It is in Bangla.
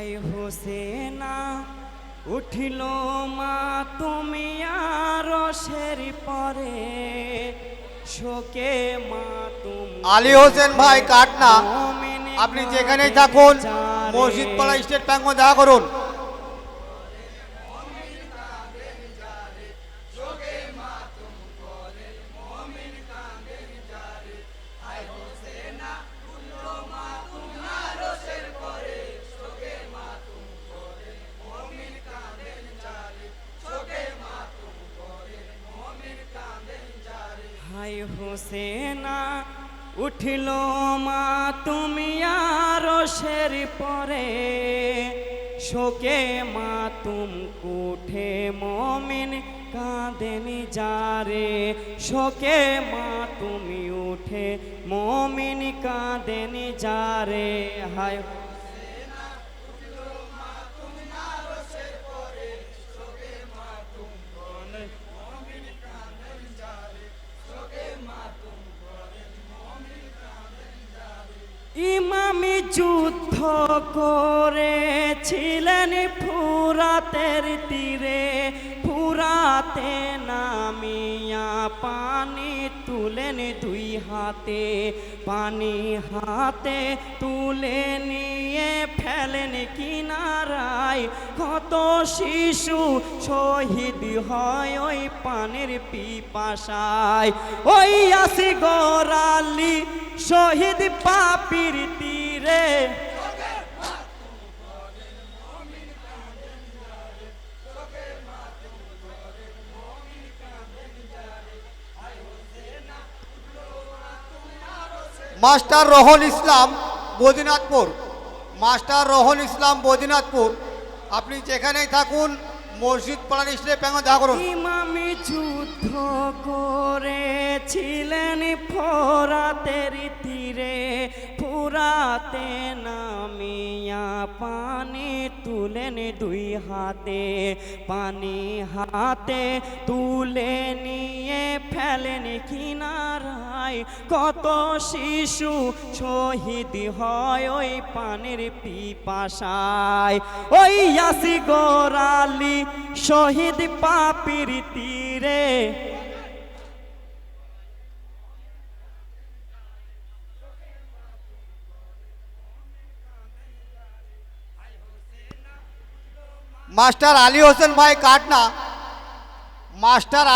হাই হোসেনা উঠিল মা তুমি আর সের পরে। শোকে মা তুমি আলী হোসেন ভাই কাটনা আপনি যেখানেই থাকুন মসজিদ পাড়া স্টেট ব্যাংক দেখা করুন। হাই হোসেনা, উঠিল মা, তুমি আর সের পরে। শোকে মা, তুম কুঠে মমিন, কাঁদেনি যারে। শোকে মা, তুমি উঠে মমিন, কাঁদেনি যারে। হায় ইমামি যুদ্ধ করেছিলেন ফুরাতের তীরে। ফুরাতে নামিয়া পানি তুলেন দুই হাতে। পানি হাতে তুলে নিয়ে ফেলেন কিনারায়। কত শিশু শহীদ হয় ওই পানির পিপাসায়। ওই আসি গোরালি শহীদ পাপির তীরে। মাস্টার রোহন ইসলাম বদিনাথপুর। মাস্টার রহল ইসলাম বদিনাথপুর। আপনি যেখানেই থাকুন মসজিদ পাড়ার স্টেট ব্যাঙ্ক দেখা করুন। ইমামি যুদ্ধ করেছিলেন ফোরাতের তীরে, ফুরাতে নামিয়া পানি তুলেন দুই হাতে, পানি হাতে তুলে নিয়ে ফেলেন কিনারায় কত শিশু শহীদ হয় ওই পানির পিপাসায়। ওই আসি গোরালি শহীদ পাপির তীরে। মাস্টার আলী হোসেন ভাই কাটনা মাস্টার